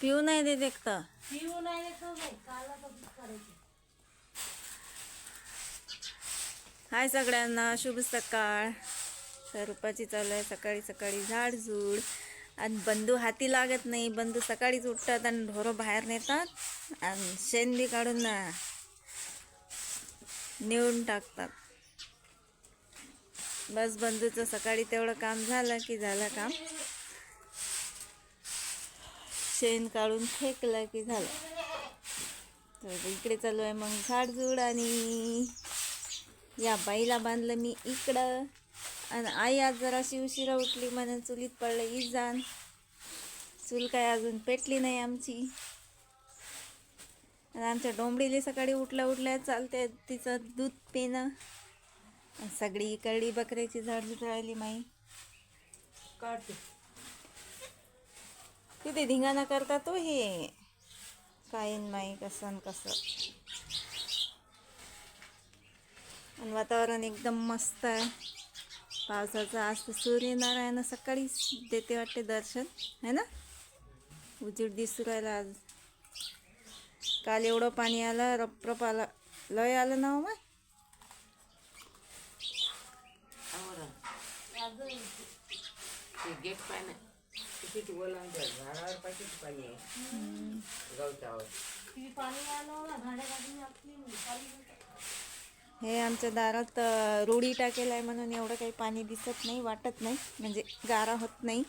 पिऊ नाही देत एक तर. पिऊ नाही देत हो. हाय सगळ्यांना शुभ सकाळ. स्वरूपाची चालू आहे सकाळी सकाळी झाडझूड आणि बंधू हाती लागत नाही बंधू सकाळीच उठतात आणि ढोरं बाहेर नेतात. आणि बी काढून ना नेऊन टाकतात. बस बंधूचं सकाळी तेवढं काम झालं की झालं काम. शेण काढून फेकलं की झालं. तर इकडे चालू आहे मग झाडझूड आणि या बाईला बांधलं मी इकडं. आणि आई आज जराशी उशिरा उठली म्हणून चुलीत पडलं इजान. चूल काय अजून पेटली नाही आमची. आणि आमच्या डोंबडीले सकाळी उठल्या उठल्या चालते तिचं दूध पिणं. सगळी इकडली बकऱ्याची झाडझूड राहिली माई. काढते. तिथे धिंगाणा करता तो हे? काय न माई कसं न कसं. आणि वातावरण एकदम मस्त आहे. पावसाचं आज तर सूर्यनारायण सकाळीच देते वाटते दर्शन है ना? उजीड दिसू राहिला आज. काल एवढं पाणी आलं रपरप आलं. लय आलं ना हो माय आवरा ते गेट पाणी किती ओलांडलं झाडावर पाहिजे पाणी आहे. गवतावर. हे आमच्या दारात रुडी टाकेल आहे म्हणून एवढं काही पाणी दिसत नाही वाटत नाही. म्हणजे गारा होत नाही.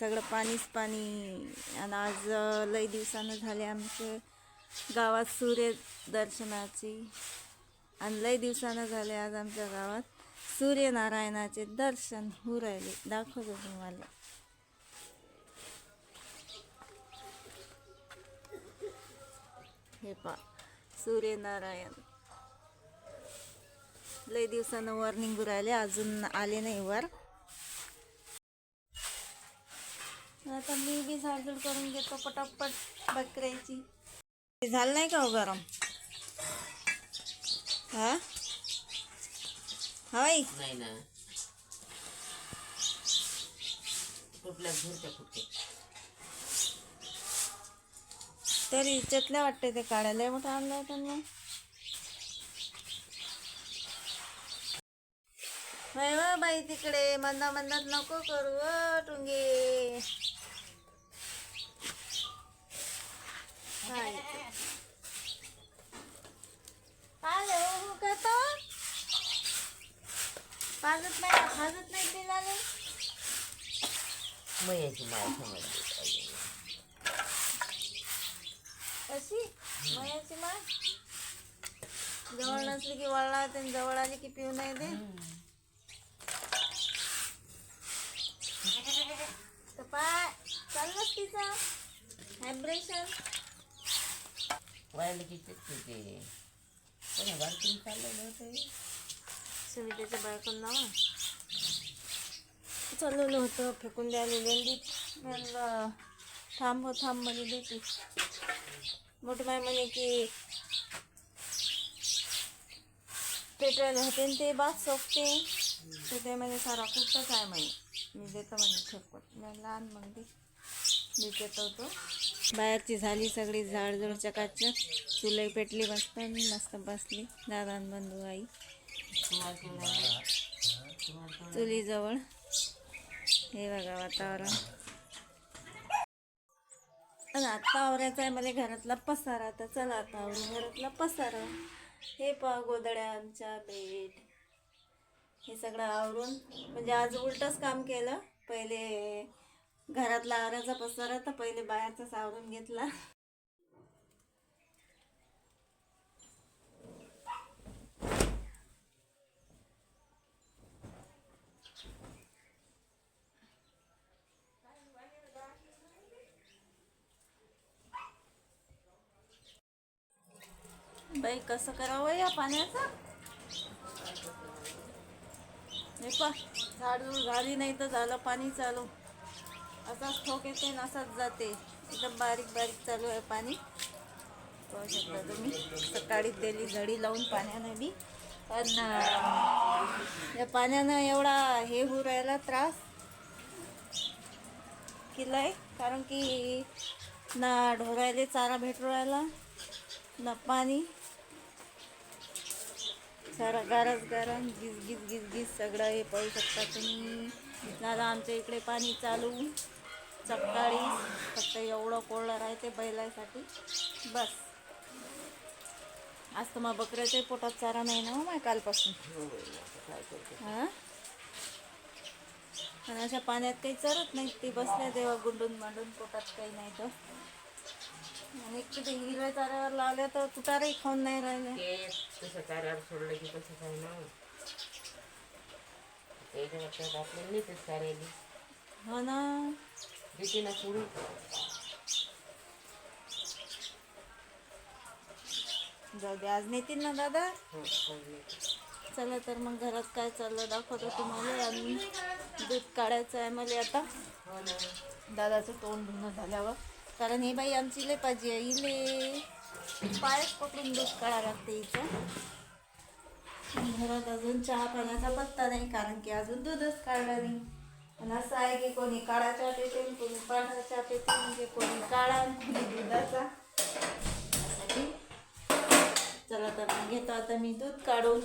सगळं पाणीच पाणी. आणि आज लई दिवसानं झाले आमचे गावात सूर्य दर्शनाची आणि लई दिवसानं झाले आज आमच्या गावात. सूर्यनारायणाचे दर्शन होऊ राहिले दाखवतो तुम्हाला. हे पा सूर्यनारायण. लय दिवसानं वर निघू राहिले अजून आले नाही वर. आता मी बी झाडझूड करून घेतो पटापट बकऱ्याची. झालं नाही का हो गरम? हा? हवाई नाही ना. कुठल्या घरच्या कुठे तरी इच्छतल्या वाटते ते काढायला. मोठं आणलं होतं मग बाई व बाई तिकडे मंदा मंदात नको करू टुंगे. आले तो नाही भाजत नाही ते मयाची माय समजली अशी मयाची माय जवळ नसली की वळला आणि जवळ आली की पिऊ नाही दे. तर पाय चाललंच तिचं व्हायब्रेशन वळायला की तेच ते कोणी बालकीन चाललेलं होतं सुमितेच्या नावा चालवलं होतं फेकून द्यायला लेंडीत म्हणलं थांब हो थांब म्हणे देते मोठी बाई म्हणे की पेट्रोल होते न ते बात सोपते. तर ते म्हणे सारा कुठंच आहे म्हणे. मी देतो म्हणे फेकून. मी लहान मग दे. मी देतो होतो बाहेरची झाली सगळी झाडझुड चकाचक चुलई पेटली मस्त मी मस्त बसली. दादा बंधू आई. चुलीजवळ. हे बघा वातावरण. आणि आत्ता आवरायचं आहे मला घरातला पसारा तर चला आता आवरून घरातला पसारा. हे पहा गोदड्या आमच्या बेड. हे सगळं आवरून. म्हणजे आज उलटच काम केलं. पहिले घरातला आवरायचा पसारा तर पहिले बाहेरचाच आवरून घेतला. बाई कसं करावं या पाण्याचं? हे पा झाडू झाली नाही तर झालं पाणी चालू. असाच ठोक येते आणि असाच जाते. एकदम बारीक बारीक चालू आहे पाणी. पाहू शकता तुम्ही सकाळी दिली जडी लावून पाण्याने बी पण या पाण्यानं एवढा हे होऊ राहिला त्रास. केलाय कारण की ना ढोरायले चारा भेटू राहिला ना पाणी. सारा गारच गारण गिज गिज गिज गिज सगळं हे पाहू शकता तुम्ही. दादा आमच्या इकडे पाणी चालू. सकाळी फक्त एवढं कोरडं राहते बैलासाठी. बस. आज तर मग बकऱ्याच्या पोटात चारा नाही ना मग माय कालपासून. हां? आणि अशा पाण्यात काही चरत नाही ते बसल्या तेव्हा गुंडून मांडून पोटात काही नाही तर. आणि हिरव्या चाऱ्यावर लावल्या तर कुटारही खाऊन नाही राहिले. ते तसं चाऱ्यावर सोडलं की कसं काय ना? हो ना. देते ना सोडून. जाऊ दे आज नेतील ना दादा? हो. चला तर मग घरात काय चाललं दाखवतो तुम्हाला. आणि दूध काढायचं आहे मला आता. हो ना. दादाचं तोंड धुणं झाल्यावर. कारण हे बाई आमची लय पाहिजे आहे. इले. पायच पकडून दूध काढा लागते इथं. घरात अजून चहा पाण्याचा पत्ता नाही कारण की अजून दूधच काढला नाही. पण असं आहे की कोणी काळाच्या पेते कोणी चहा पेते म्हणजे कोणी काळा कोणी दुधाचा. चला तर मग घेतो आता मी दूध काढून.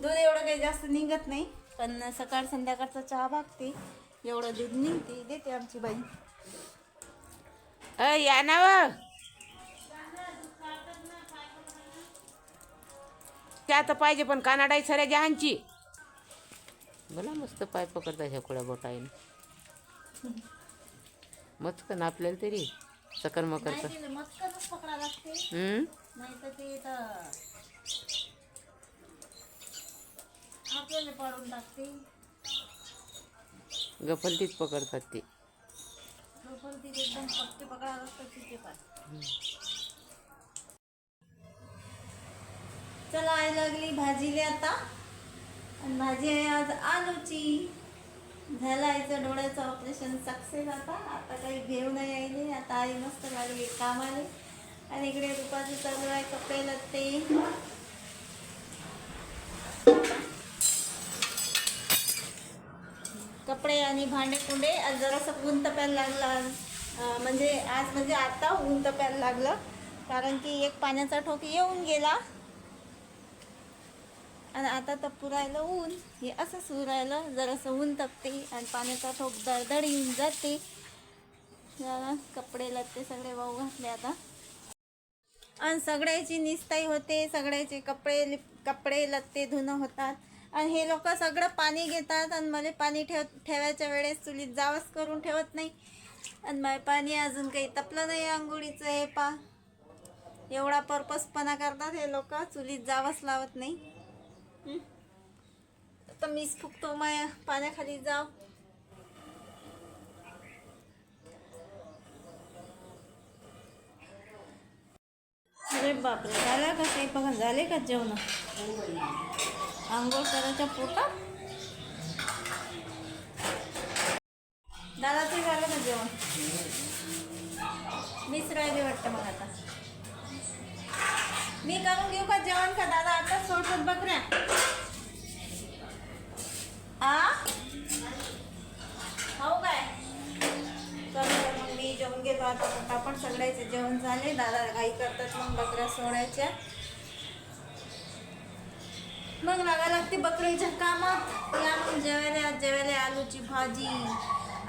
दूध एवढं काही जास्त निघत नाही पण सकाळ संध्याकाळचा चहा भागते. एवढं दूध निघते देते आमची बाई. अ या ना व. ते आता पाहिजे पण कानाडाई सऱ्या जहांची बोला मस्त पाय पकडता कुड्या बोटाईन. मचकन आपल्याला तरी सकन मकर नाही तिला मस्कनच पकडा लागते. हम्म? नाही तर ते तर आपल्याला पाडून टाकते. गफलतीत पकडतात ते. चला आई लागली भाजीले आता. आणि भाजी आहे आज आलूची. झालं आईचं डोळ्याचं ऑपरेशन सक्सेस आता. आता काही घेऊ नाही. यायले आता आई मस्त लागली कामाले. आणि इकडे दुपारचं चालू आहे कपडे लागते कपडे आणि भांडे कुंडे आणि जरासं ऊन तप्यायला लागला. म्हणजे आज म्हणजे आता ऊन तप्यायला लागलं. कारण की एक पाण्याचा ठोक येऊन गेला. आणि आता तप्पू राहिलं ऊन. हे असं सुरू राहिलं. जरासं ऊन तपते आणि पाण्याचा ठोक दळदळ येऊन जाते कपडे लत्ते सगळे वाहू घातले आता. आणि सगळ्याची निस्ताई होते. सगळ्याचे कपडे लिप- कपडे लत्ते धुणं होतात. आणि हे लोक सगळं पाणी घेतात आणि मला पाणी ठेव ठेवायच्या वेळेस चुलीत जावंच करून ठेवत नाही. आणि मला पाणी अजून काही तपलं नाही आंघोळीचं हे पा. एवढा पर्पजपणा करतात हे लोक चुलीत जावंच लावत नाही. तर मीच फुकतो माया पाण्याखाली जाव. अरे बापरे झालं का काही? बघा झाले का जेवण? आंघोळ करायच्या पोटात. ते झालं का जेवण? मीच राहिली वाटतं मग आता. मी करून घेऊ का जेवण का दादा? आता सोडतात बकऱ्या आ? हो काय? तर मग मी जेवण घेतो आता. पण सगळ्याचे जेवण झाले. दादा घाई करतात मग बकऱ्या सोडायच्या. मग लागा लागते बकरीच्या कामात. या मग जेवायला जेवायला आलूची भाजी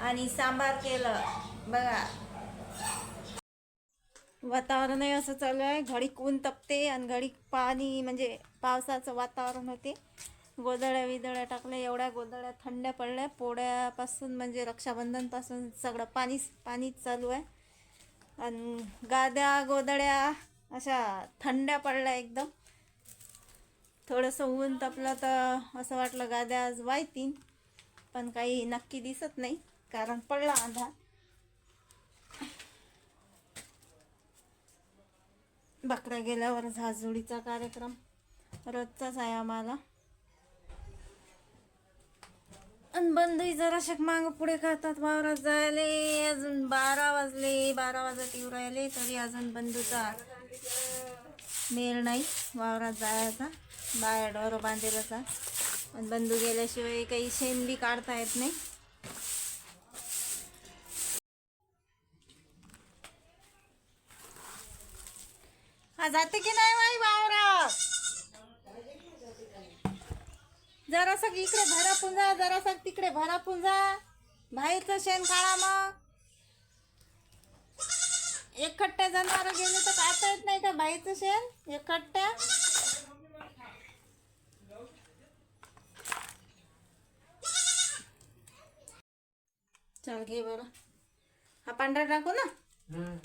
आणि सांबार केलं. बघा. वातावरणही असं चालू आहे. घडीक ऊन तपते आणि घडी पाणी म्हणजे पावसाचं वातावरण होते. गोधळ्या विदळ्या टाकल्या एवढ्या गोधळ्या थंड्या पडल्या. पोळ्यापासून म्हणजे रक्षाबंधनपासून सगळं पाणीच पाणीच चालू आहे. आणि गाद्या गोदळ्या अशा थंड्या पडल्या एकदम. थोडंसं ऊन तपलं तर असं वाटलं गाद्या आज वायतीन पण काही नक्की दिसत नाही कारण पडला अंधार. बकऱ्या गेल्यावर झाजुडीचा कार्यक्रम रोजचाच आहे आम्हाला. आणि जरा जराशक मागं पुढे खातात वावरात जायले अजून बारा वाजले बारा वाजत येऊ राहिले तरी अजून बंधूचा मेळ नाही वावरात जायचा. बाहेर ढोरं बांधेल असा. पण बंदू गेल्याशिवाय काही शेण बी काढता येत नाही. हा जाते की नाही बाई वावरा? जरासा इकडे भरा पुंजा जरासा तिकडे भरा पुंजा बाहेरचं शेण काढा मग. एक खट्ट्या जनावर गेले तर काढता येत नाही का बाईचं शेण एक खट्ट्या चल घे बरं. हा पांढरा टाकू ना? हम्म.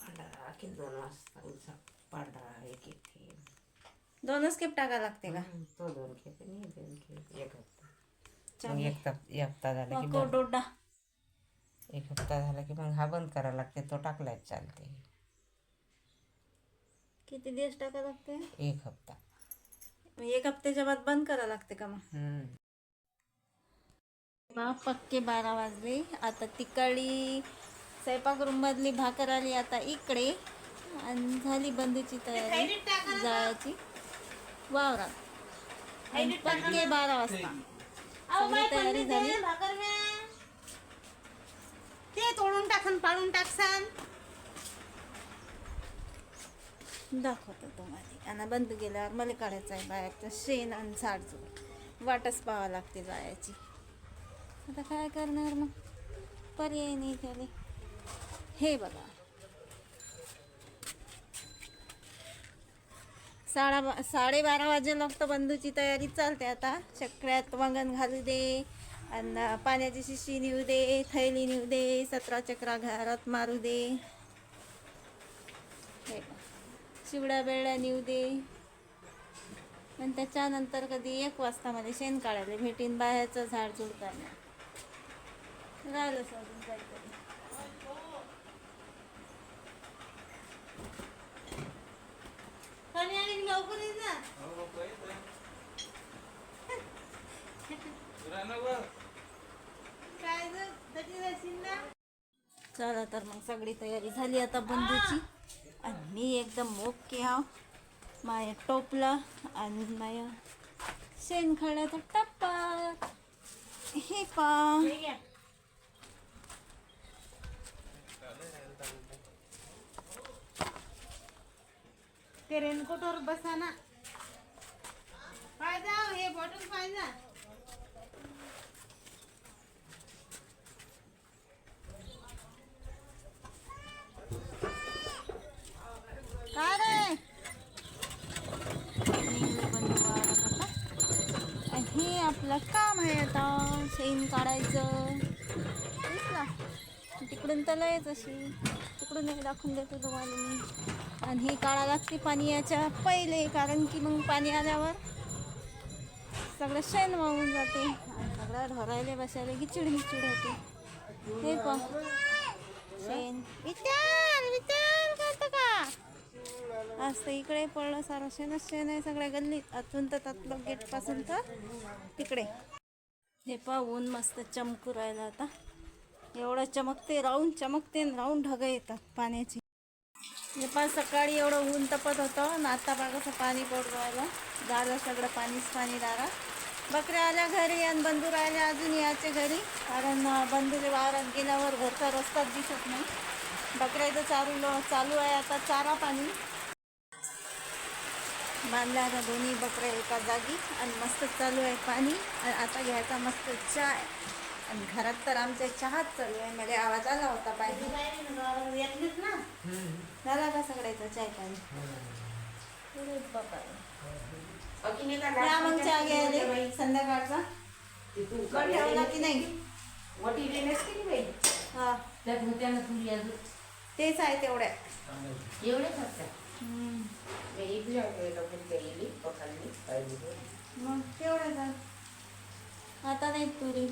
पांढरा की दोन वाजता. उचा पांढरा एक एक दोनच केप टाका लागते का? हम्म, तो दोन खेप आणि दोन खेप एक हप्ता. चल मग एक एक हप्ता झाला की मको बंद. डोडा एक हप्ता झाला की मग हा बंद करावा लागते. तो टाकलाच चालते. किती दिवस टाका लागते? एक हप्ता. मग एक हप्त्याच्या बाद बंद करा लागते का मग? बा पक्के बारा वाजले. आता तिकडली स्वयंपाक रूम मधली भाकर आली आता इकडे. आणि झाली बंदूची तयारी जायची वावरात आणि पक्के बारा वाजता. तयारी झाली. ते तोडून टाकन पाडून टाकसान. दाखवतो तुम्हाला. आणि बंद गेल्यावर मला काढायचं आहे बाहेरचं शेण आणि झाडझूड वाटच पाहावं लागते जायची आता काय करणार मग? पर्याय नाही त्याले. हे बघा. साडा बा साडेबारा वाजे लागतं बंधूची तयारी चालते आता. चक्र्यात वंगण घालू दे आणि पाण्याची शिशी नेऊ दे थैली नेऊ दे सतरा चक्रा घरात मारू दे. हे बघ. चिवड्या बेळ्या नेऊ दे. आणि त्याच्यानंतर कधी एक वाजता मध्ये शेण काढायला भेटीन बाहेरचं झाड झुड राहिलं अजून काहीतरी. लवकर ना? काय जाशील ना? चला तर मग सगळी तयारी झाली आता बंदूची आणि मी एकदम ओके हा. माया टोपला आणि माया शेणखड्याचा टप्पा. हे पा. ते रेनकोटवर बसा ना. पाहिजा हे बॉटल पाहिजा काय रे? हे आपलं काम आहे आता शेण काढायचं. तिकडून तर लयच अशी. तिकडून एक दाखवून देतो तुम्हाला मी. आणि हे काढा लागते पाणी याच्या पहिले कारण की मग पाणी आल्यावर सगळं शेण वाहून जाते. सगळं ढोरायले बसायला गिचिड गिचिड होते. हे पण शेण. विचार विचार करतो का? आज तर इकडे पडलं सारं शेणच शेण आहे सगळ्या गल्लीत. अजून तर त्यातलं गेटपासून तर तिकडे. हे पा ऊन मस्त चमकू राहिलं आता. एवढं चमकते राहून चमकते आणि राहून ढग येतात पाण्याची. हे पण सकाळी एवढं ऊन तपत होतं ना आता बघा असं पाणी पडू राहिलं. झालं सगळं पाणीच पाणी दारा. बकऱ्या आल्या घरी आणि बंधू राहिले अजून याचे घरी. कारण बंधूच्या वावरात गेल्यावर घरचा रस्ताच दिसत नाही. बकऱ्याचं चारू चालू आहे आता चारा पाणी. बांधल्या आता दोन्ही बकऱ्या एका जागी आणि मस्त चालू आहे पाणी. आणि आता घ्यायचा मस्त चाय आणि घरात तर आमच्या चहाच चालू आहे. मला आवाज आला होता पाहिजे झाला का सगळ्याचा चाय पाणी. या मग चहा घ्यायला संध्याकाळचा. ठेवला की नाही? हा. तेच आहे तेवढ्या. मग तेवढ्याच आता नाही तुरी.